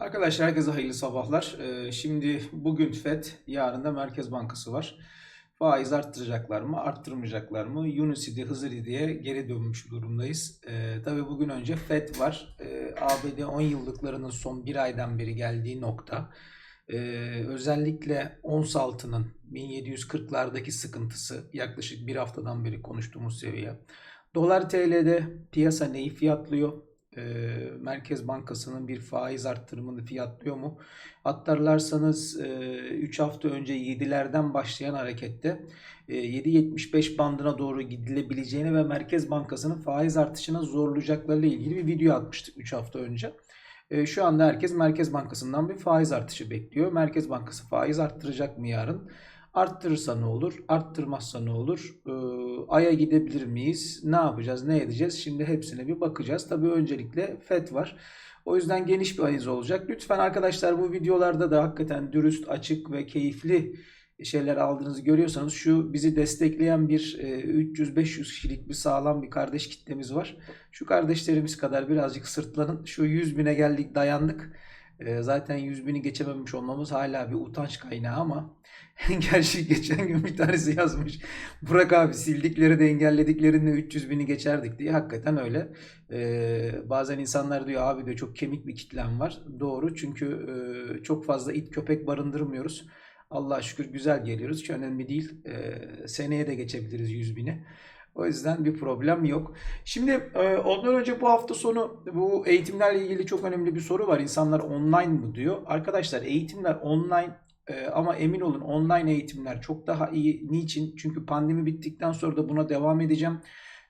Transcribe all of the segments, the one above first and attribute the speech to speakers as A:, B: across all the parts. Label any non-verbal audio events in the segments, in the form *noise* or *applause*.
A: Arkadaşlar herkese hayırlı sabahlar. Ee, Şimdi bugün FED, yarın da Merkez Bankası var. Faiz arttıracaklar mı, arttırmayacaklar mı? Yunusidi, Hızırıdi'ye geri dönmüş durumdayız. Ee, tabii bugün önce FED var. Ee, ABD 10 yıllıklarının son bir aydan beri geldiği nokta. Özellikle ons altının 1740'lardaki sıkıntısı yaklaşık bir haftadan beri konuştuğumuz seviye. Dolar TL'de piyasa neyi fiyatlıyor? Ee, Merkez Bankası'nın bir faiz arttırımını fiyatlıyor mu? Hatırlarsanız 3 hafta önce 7'lerden başlayan harekette e, 7.75 bandına doğru gidilebileceğini ve Merkez Bankası'nın faiz artışına zorlayacaklarıyla ilgili bir video atmıştık 3 hafta önce. E, Şu anda herkes Merkez Bankası'ndan bir faiz artışı bekliyor. Merkez Bankası faiz arttıracak mı yarın? Arttırırsa ne olur? Arttırmazsa ne olur? Ee, Ay'a gidebilir miyiz? Ne yapacağız? Ne edeceğiz? Şimdi hepsine bir bakacağız. Tabii öncelikle FED var. O yüzden geniş bir analiz olacak. Lütfen arkadaşlar bu videolarda da hakikaten dürüst, açık ve keyifli şeyler aldığınızı görüyorsanız şu bizi destekleyen bir e, 300-500 kişilik bir sağlam bir kardeş kitlemiz var. Şu kardeşlerimiz kadar birazcık sırtlanın. Şu 100 bine geldik dayandık. E, Zaten 100 bini geçememiş olmamız hala bir utanç kaynağı ama *laughs* gerçi geçen gün bir tanesi yazmış. Burak abi sildikleri de engellediklerinde 300 bini geçerdik diye. Hakikaten öyle. Ee, bazen insanlar diyor abi diyor çok kemik bir kitlem var. Doğru çünkü e, çok fazla it köpek barındırmıyoruz. Allah'a şükür güzel geliyoruz. Hiç önemli değil. Ee, seneye de geçebiliriz 100 bini. O yüzden bir problem yok. Şimdi ondan önce bu hafta sonu bu eğitimlerle ilgili çok önemli bir soru var. İnsanlar online mı diyor. Arkadaşlar eğitimler online e, ama emin olun online eğitimler çok daha iyi. Niçin? Çünkü pandemi bittikten sonra da buna devam edeceğim.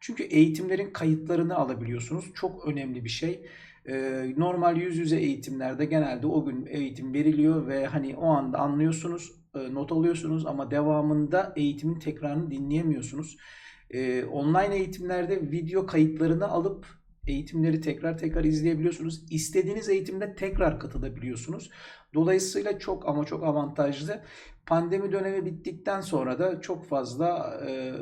A: Çünkü eğitimlerin kayıtlarını alabiliyorsunuz. Çok önemli bir şey. E, normal yüz yüze eğitimlerde genelde o gün eğitim veriliyor ve hani o anda anlıyorsunuz, e, not alıyorsunuz ama devamında eğitimin tekrarını dinleyemiyorsunuz. Ee, online eğitimlerde video kayıtlarını alıp eğitimleri tekrar tekrar izleyebiliyorsunuz. İstediğiniz eğitimde tekrar katılabiliyorsunuz. Dolayısıyla çok ama çok avantajlı. Pandemi dönemi bittikten sonra da çok fazla e,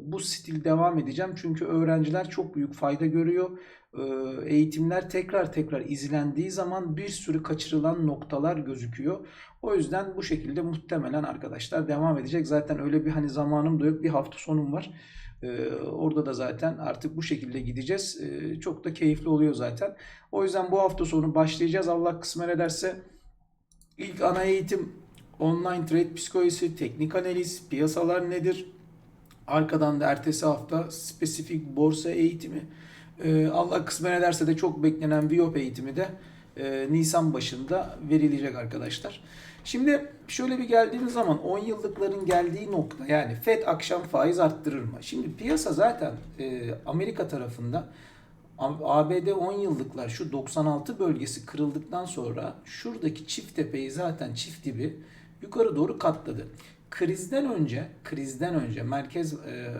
A: bu stil devam edeceğim. Çünkü öğrenciler çok büyük fayda görüyor. E, eğitimler tekrar tekrar izlendiği zaman bir sürü kaçırılan noktalar gözüküyor. O yüzden bu şekilde muhtemelen arkadaşlar devam edecek. Zaten öyle bir hani zamanım da yok. Bir hafta sonum var. Ee, orada da zaten artık bu şekilde gideceğiz. Ee, çok da keyifli oluyor zaten. O yüzden bu hafta sonu başlayacağız. Allah kısmet ederse ilk ana eğitim online trade psikolojisi, teknik analiz, piyasalar nedir? Arkadan da ertesi hafta spesifik borsa eğitimi. Ee, Allah kısmet ederse de çok beklenen Viyop eğitimi de e, Nisan başında verilecek arkadaşlar. Şimdi şöyle bir geldiğimiz zaman 10 yıllıkların geldiği nokta yani Fed akşam faiz arttırır mı? Şimdi piyasa zaten e, Amerika tarafında ABD 10 yıllıklar şu 96 bölgesi kırıldıktan sonra şuradaki çift tepeyi zaten çift dibi yukarı doğru katladı. Krizden önce, krizden önce merkez e,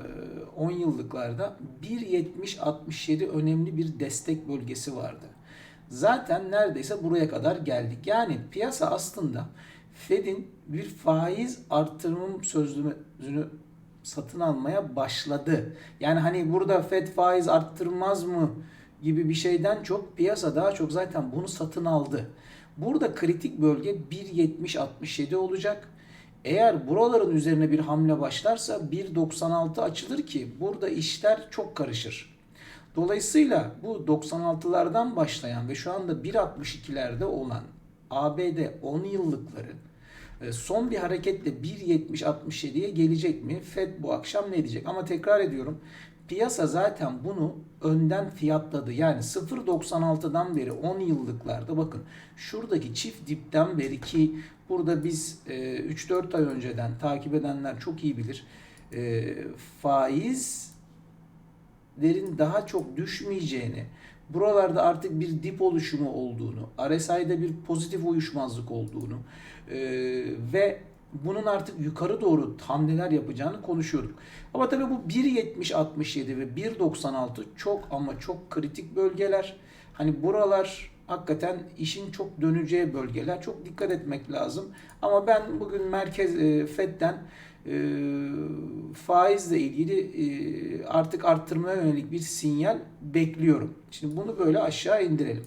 A: 10 yıllıklarda 1.70-67 önemli bir destek bölgesi vardı. Zaten neredeyse buraya kadar geldik. Yani piyasa aslında Fed'in bir faiz artırım sözlüğünü satın almaya başladı. Yani hani burada Fed faiz arttırmaz mı gibi bir şeyden çok piyasa daha çok zaten bunu satın aldı. Burada kritik bölge 1.70-67 olacak. Eğer buraların üzerine bir hamle başlarsa 1.96 açılır ki burada işler çok karışır. Dolayısıyla bu 96'lardan başlayan ve şu anda 1.62'lerde olan ABD 10 yıllıkları son bir hareketle 1.70-67'ye gelecek mi? Fed bu akşam ne diyecek? Ama tekrar ediyorum piyasa zaten bunu önden fiyatladı. Yani 0.96'dan beri 10 yıllıklarda bakın şuradaki çift dipten beri ki burada biz 3-4 ay önceden takip edenler çok iyi bilir. E, faiz derin daha çok düşmeyeceğini, buralarda artık bir dip oluşumu olduğunu, RSI'de bir pozitif uyuşmazlık olduğunu e, ve bunun artık yukarı doğru hamleler yapacağını konuşuyorduk. Ama tabii bu 1.70-67 ve 1.96 çok ama çok kritik bölgeler. Hani buralar hakikaten işin çok döneceği bölgeler. Çok dikkat etmek lazım. Ama ben bugün merkez e, Fed'den e, faizle ilgili e, artık arttırmaya yönelik bir sinyal bekliyorum. Şimdi bunu böyle aşağı indirelim.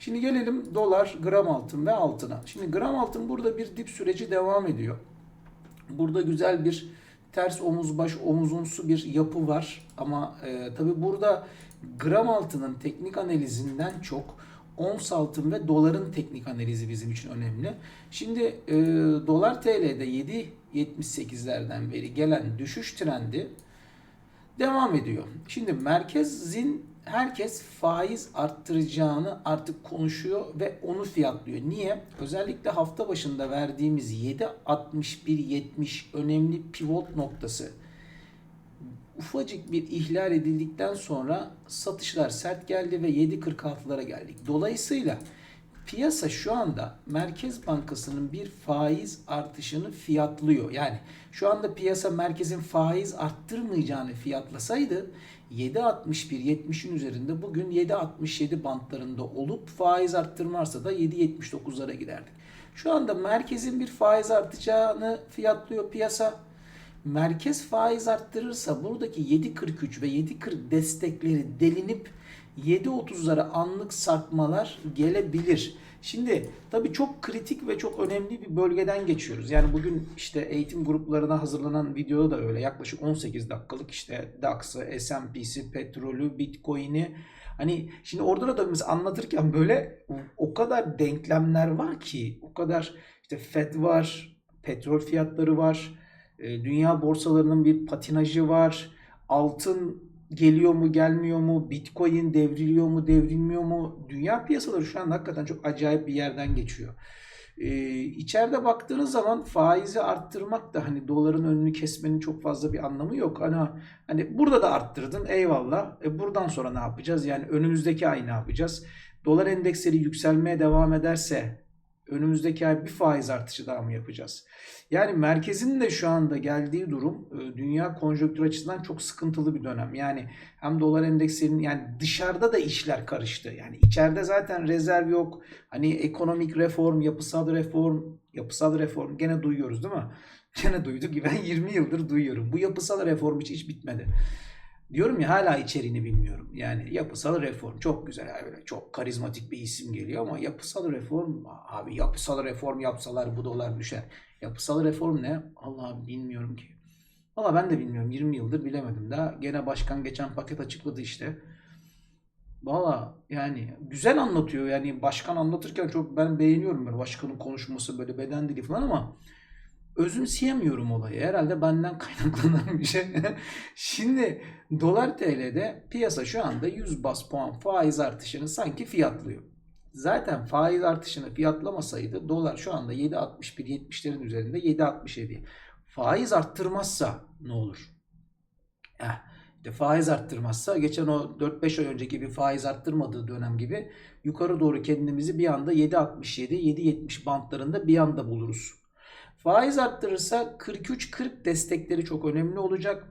A: Şimdi gelelim dolar, gram altın ve altına. Şimdi gram altın burada bir dip süreci devam ediyor. Burada güzel bir ters omuz baş omuzumsu bir yapı var. Ama e, tabi burada gram altının teknik analizinden çok ons altın ve doların teknik analizi bizim için önemli. Şimdi e, dolar TL'de 7.78'lerden beri gelen düşüş trendi devam ediyor. Şimdi merkezin herkes faiz arttıracağını artık konuşuyor ve onu fiyatlıyor. Niye? Özellikle hafta başında verdiğimiz 7.61.70 önemli pivot noktası ufacık bir ihlal edildikten sonra satışlar sert geldi ve 7.46'lara geldik. Dolayısıyla piyasa şu anda Merkez Bankası'nın bir faiz artışını fiyatlıyor. Yani şu anda piyasa merkezin faiz arttırmayacağını fiyatlasaydı 7.61-70'in üzerinde bugün 7.67 bantlarında olup faiz arttırmazsa da 7.79'lara giderdik. Şu anda merkezin bir faiz artacağını fiyatlıyor piyasa. Merkez faiz arttırırsa buradaki 7.43 ve 7.40 destekleri delinip 7.30'lara anlık sarkmalar gelebilir. Şimdi tabii çok kritik ve çok önemli bir bölgeden geçiyoruz. Yani bugün işte eğitim gruplarına hazırlanan videoda da öyle yaklaşık 18 dakikalık işte DAX'ı, S&P'si, petrolü, Bitcoin'i Hani şimdi orada da biz anlatırken böyle o kadar denklemler var ki, o kadar işte FED var, petrol fiyatları var, e, dünya borsalarının bir patinajı var, altın geliyor mu gelmiyor mu? Bitcoin devriliyor mu devrilmiyor mu? Dünya piyasaları şu an hakikaten çok acayip bir yerden geçiyor. Ee, içeride baktığınız zaman faizi arttırmak da hani doların önünü kesmenin çok fazla bir anlamı yok. Hani, hani burada da arttırdın eyvallah. E buradan sonra ne yapacağız? Yani önümüzdeki ay ne yapacağız? Dolar endeksleri yükselmeye devam ederse önümüzdeki ay bir faiz artışı daha mı yapacağız? Yani merkezin de şu anda geldiği durum e, dünya konjonktür açısından çok sıkıntılı bir dönem. Yani hem dolar endeksinin yani dışarıda da işler karıştı. Yani içeride zaten rezerv yok. Hani ekonomik reform, yapısal reform, yapısal reform gene duyuyoruz değil mi? *laughs* Gene duyduk. Ben 20 yıldır duyuyorum. Bu yapısal reform hiç, hiç bitmedi. Diyorum ya hala içeriğini bilmiyorum. Yani yapısal reform çok güzel. Yani çok karizmatik bir isim geliyor ama yapısal reform abi yapısal reform yapsalar bu dolar düşer. Yapısal reform ne? Allah bilmiyorum ki. Valla ben de bilmiyorum. 20 yıldır bilemedim daha. Gene başkan geçen paket açıkladı işte. Valla yani güzel anlatıyor. Yani başkan anlatırken çok ben beğeniyorum böyle başkanın konuşması böyle beden dili falan ama özümseyemiyorum olayı. Herhalde benden kaynaklanan bir şey. *laughs* Şimdi dolar TL'de piyasa şu anda 100 bas puan faiz artışını sanki fiyatlıyor. Zaten faiz artışını fiyatlamasaydı dolar şu anda 7.61-70'lerin üzerinde 7.67. Faiz arttırmazsa ne olur? Eh, işte faiz arttırmazsa geçen o 4-5 ay önceki bir faiz arttırmadığı dönem gibi yukarı doğru kendimizi bir anda 7.67-7.70 bantlarında bir anda buluruz. Faiz arttırırsa 43-40 destekleri çok önemli olacak.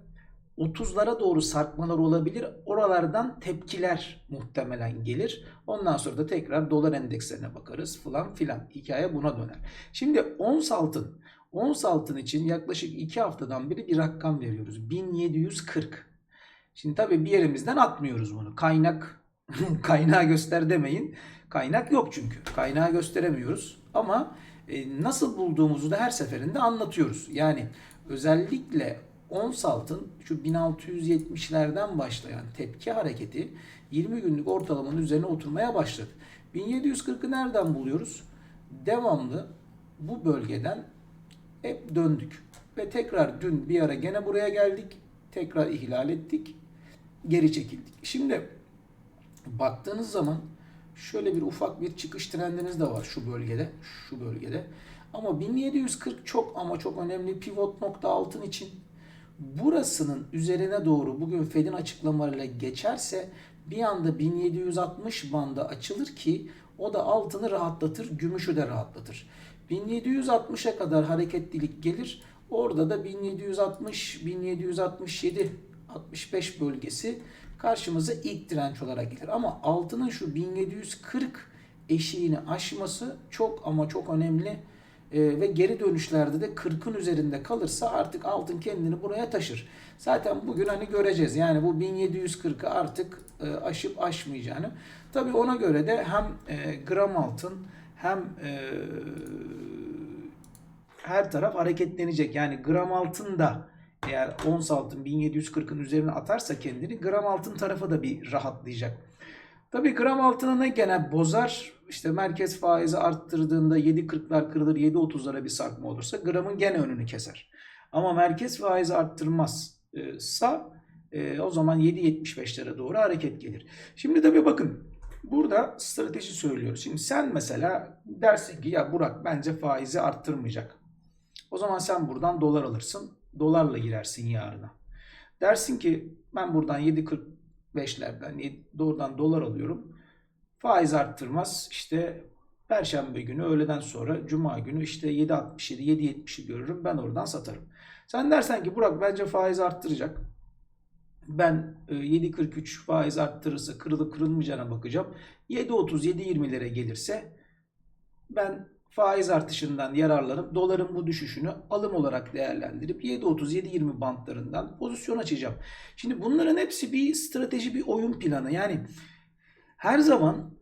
A: 30'lara doğru sarkmalar olabilir. Oralardan tepkiler muhtemelen gelir. Ondan sonra da tekrar dolar endekslerine bakarız falan filan. Hikaye buna döner. Şimdi ons altın. Ons altın için yaklaşık 2 haftadan beri bir rakam veriyoruz. 1740. Şimdi tabii bir yerimizden atmıyoruz bunu. Kaynak *laughs* kaynağı göster demeyin. Kaynak yok çünkü. Kaynağı gösteremiyoruz. Ama nasıl bulduğumuzu da her seferinde anlatıyoruz. Yani özellikle ons altın şu 1670'lerden başlayan tepki hareketi 20 günlük ortalamanın üzerine oturmaya başladı. 1740'ı nereden buluyoruz? Devamlı bu bölgeden hep döndük. Ve tekrar dün bir ara gene buraya geldik. Tekrar ihlal ettik. Geri çekildik. Şimdi baktığınız zaman şöyle bir ufak bir çıkış trendimiz de var şu bölgede. Şu bölgede. Ama 1740 çok ama çok önemli pivot nokta altın için burasının üzerine doğru bugün Fed'in açıklamalarıyla geçerse bir anda 1760 banda açılır ki o da altını rahatlatır, gümüşü de rahatlatır. 1760'a kadar hareketlilik gelir. Orada da 1760, 1767, 65 bölgesi karşımıza ilk direnç olarak gelir. Ama altının şu 1740 eşiğini aşması çok ama çok önemli e, ve geri dönüşlerde de 40'ın üzerinde kalırsa artık altın kendini buraya taşır. Zaten bugün hani göreceğiz. Yani bu 1740'ı artık e, aşıp aşmayacağını. Tabii ona göre de hem e, gram altın hem e, her taraf hareketlenecek. Yani gram altın da eğer ons altın 1740'ın üzerine atarsa kendini gram altın tarafı da bir rahatlayacak. Tabii gram altını ne gene bozar? İşte merkez faizi arttırdığında 7.40'lar kırılır 7.30'lara bir sarkma olursa gramın gene önünü keser. Ama merkez faizi arttırmazsa e, o zaman 7.75'lere doğru hareket gelir. Şimdi tabii bakın burada strateji söylüyoruz. Şimdi sen mesela dersin ki ya Burak bence faizi arttırmayacak. O zaman sen buradan dolar alırsın. Dolarla girersin yarına. Dersin ki ben buradan 7.45'lerden doğrudan dolar alıyorum. Faiz arttırmaz. İşte Perşembe günü öğleden sonra Cuma günü işte 7.67 7.70'i görürüm. Ben oradan satarım. Sen dersen ki Burak bence faiz arttıracak. Ben e, 7.43 faiz arttırırsa kırılıp kırılmayacağına bakacağım. 7.30 7.20'lere gelirse ben faiz artışından yararlanıp doların bu düşüşünü alım olarak değerlendirip 7.30-7.20 bantlarından pozisyon açacağım. Şimdi bunların hepsi bir strateji, bir oyun planı. Yani her zaman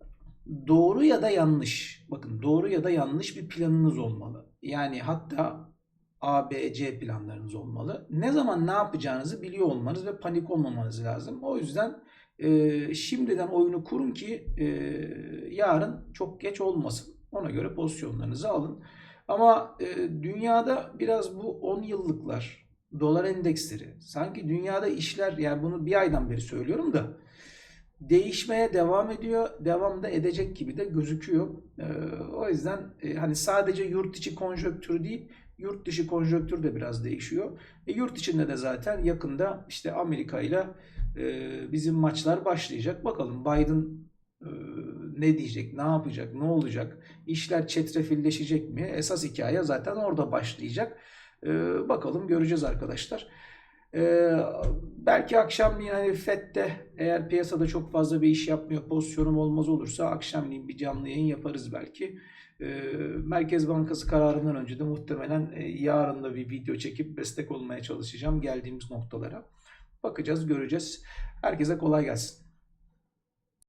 A: doğru ya da yanlış, bakın doğru ya da yanlış bir planınız olmalı. Yani hatta A, B, C planlarınız olmalı. Ne zaman ne yapacağınızı biliyor olmanız ve panik olmamanız lazım. O yüzden e, şimdiden oyunu kurun ki e, yarın çok geç olmasın. Ona göre pozisyonlarınızı alın. Ama e, dünyada biraz bu 10 yıllıklar, dolar endeksleri, sanki dünyada işler yani bunu bir aydan beri söylüyorum da değişmeye devam ediyor. Devam da edecek gibi de gözüküyor. E, o yüzden e, hani sadece yurt içi konjonktür değil, yurt dışı konjonktür de biraz değişiyor. E, yurt içinde de zaten yakında işte Amerika ile e, bizim maçlar başlayacak. Bakalım Biden e, ne diyecek, ne yapacak, ne olacak, işler çetrefilleşecek mi? Esas hikaye zaten orada başlayacak. E, bakalım göreceğiz arkadaşlar. E, belki akşamleyin hani FED'de eğer piyasada çok fazla bir iş yapmıyor, pozisyonum olmaz olursa akşamleyin bir canlı yayın yaparız belki. E, Merkez Bankası kararından önce de muhtemelen e, yarın da bir video çekip destek olmaya çalışacağım geldiğimiz noktalara. Bakacağız, göreceğiz. Herkese kolay gelsin.